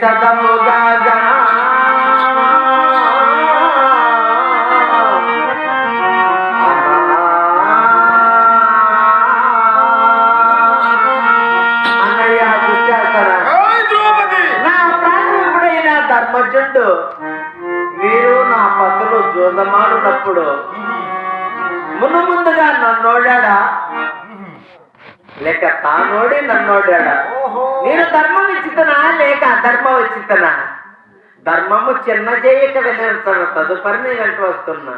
విశదముగా గా. నా ధర్మజుడు మీరు నా పతులు జోదమాడునప్పుడు మును ముందుగా నన్నోడా లేక తానోడి నన్నోడాడా ఓహో. నేను ధర్మం ఇచ్చితనా లేక అధర్మం ఇచ్చితనా ధర్మము చిన్న చేయక వినవచ్చాను తదుపరి నేను వెంట వస్తున్నా.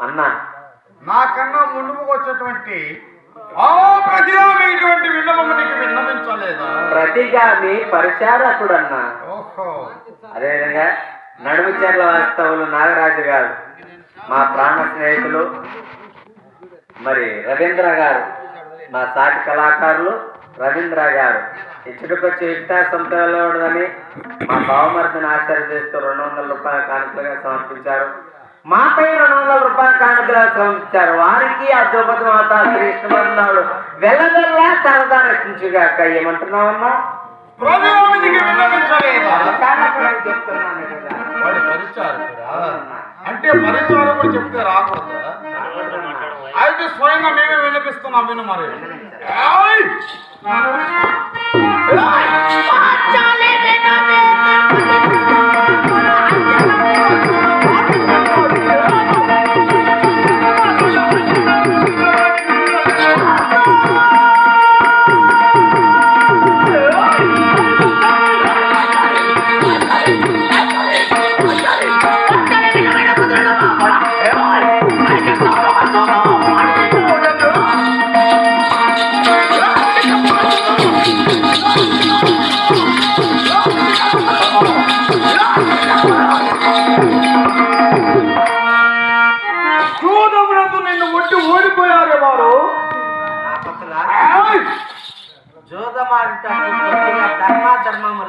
అన్నా. నాకన్నా ముందుకు వచ్చేటువంటి ప్రతిగామి పరిచారకుడన్నా. ఓహో. అదేవిధంగా నడుముచర్ల వాస్తవులు నాగరాజు గారు మా ప్రాణ స్నేహితులు మరి రవీంద్ర గారు మా సాటి కళాకారులు రవీంద్ర గారు. ఇచ్చుడుకొచ్చి ఇంటా సొంతని మా బావమర్దిని ఆశ్చర్యచేస్తూ రెండు వందల రూపాయల కానుకలుగా సమర్పించారు. మాపై రెండు వందల రూపాయల కానుకలుగా సమర్పించారు. వారికి ఆ ద్రౌపది మాత శ్రీ వెళ్ళవెల్లా సరదా రక్షించుగాక ఏమంటున్నావమ్మా? అంటే పరిచారకుడు చెప్తే రాకూడదా? అయితే స్వయంగా మేమే వినిపిస్తున్నాం విను మరి.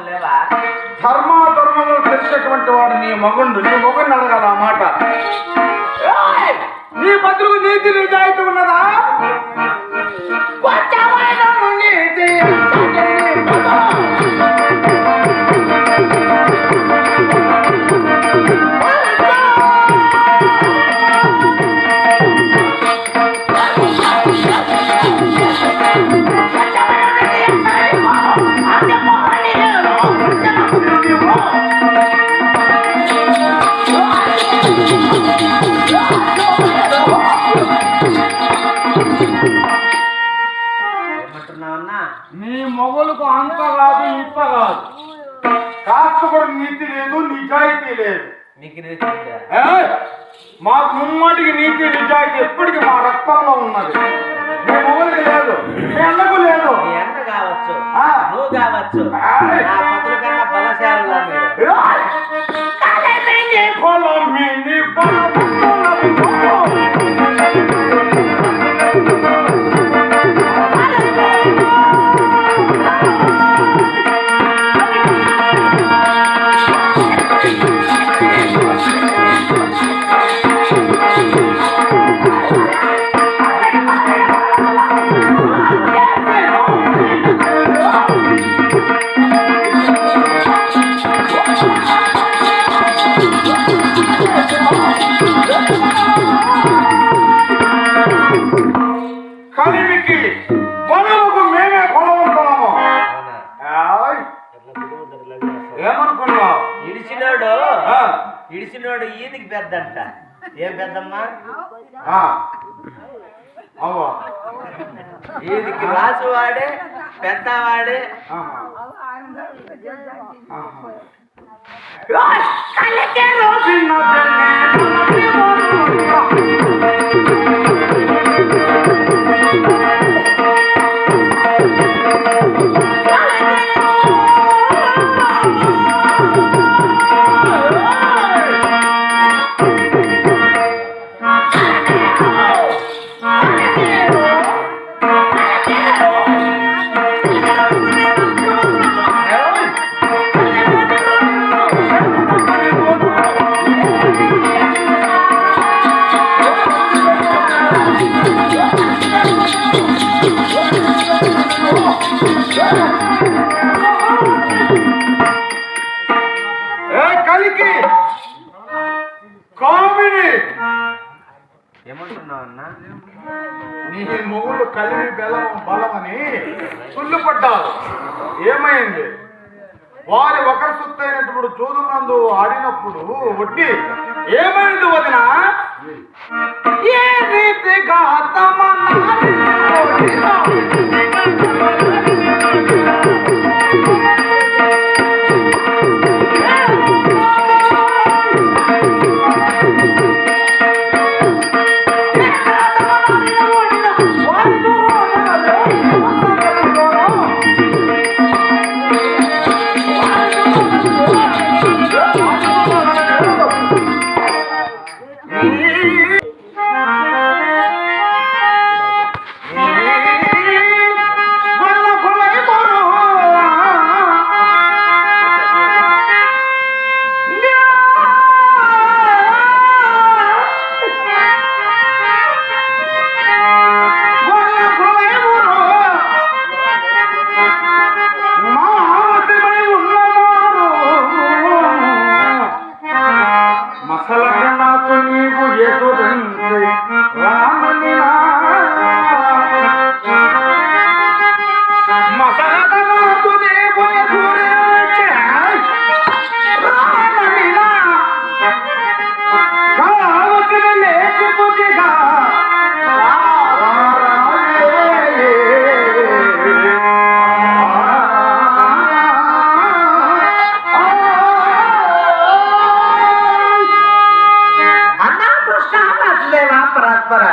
లేవా? ధర్మాధర్మములు తెలిసినటువంటి వాడు నీ మగుండు. నీ మగుడిని అడగాల ఆ మాట! నీ బతుకు నీతి నిజాయితీ ఉన్నదా? కాస్త కూడా నీతి లేదు నిజాయితీ లేదు. మీకు! మాకు ముమ్మటికి నీతి నిజాయితీ ఎప్పటికీ మా రక్తంలో ఉన్నది. మీ మొగలికి లేదు మీ అన్నకు లేదు. కావచ్చు. నువ్వు కావచ్చు. ఇడిచినోడు ఈదికి పెద్దంట ఏం పెద్దమ్మా ఆ. అవ్వా వీధికి రాజువాడే పెద్దవాడే ఆహా. అంటారు ఏమైంది? వారి ఒకరి సొత్తైనప్పుడు చూదునందు ఆడినప్పుడు వడ్డీ ఏమైంది వదిన? ఏ రీతిగా తమ আপনারা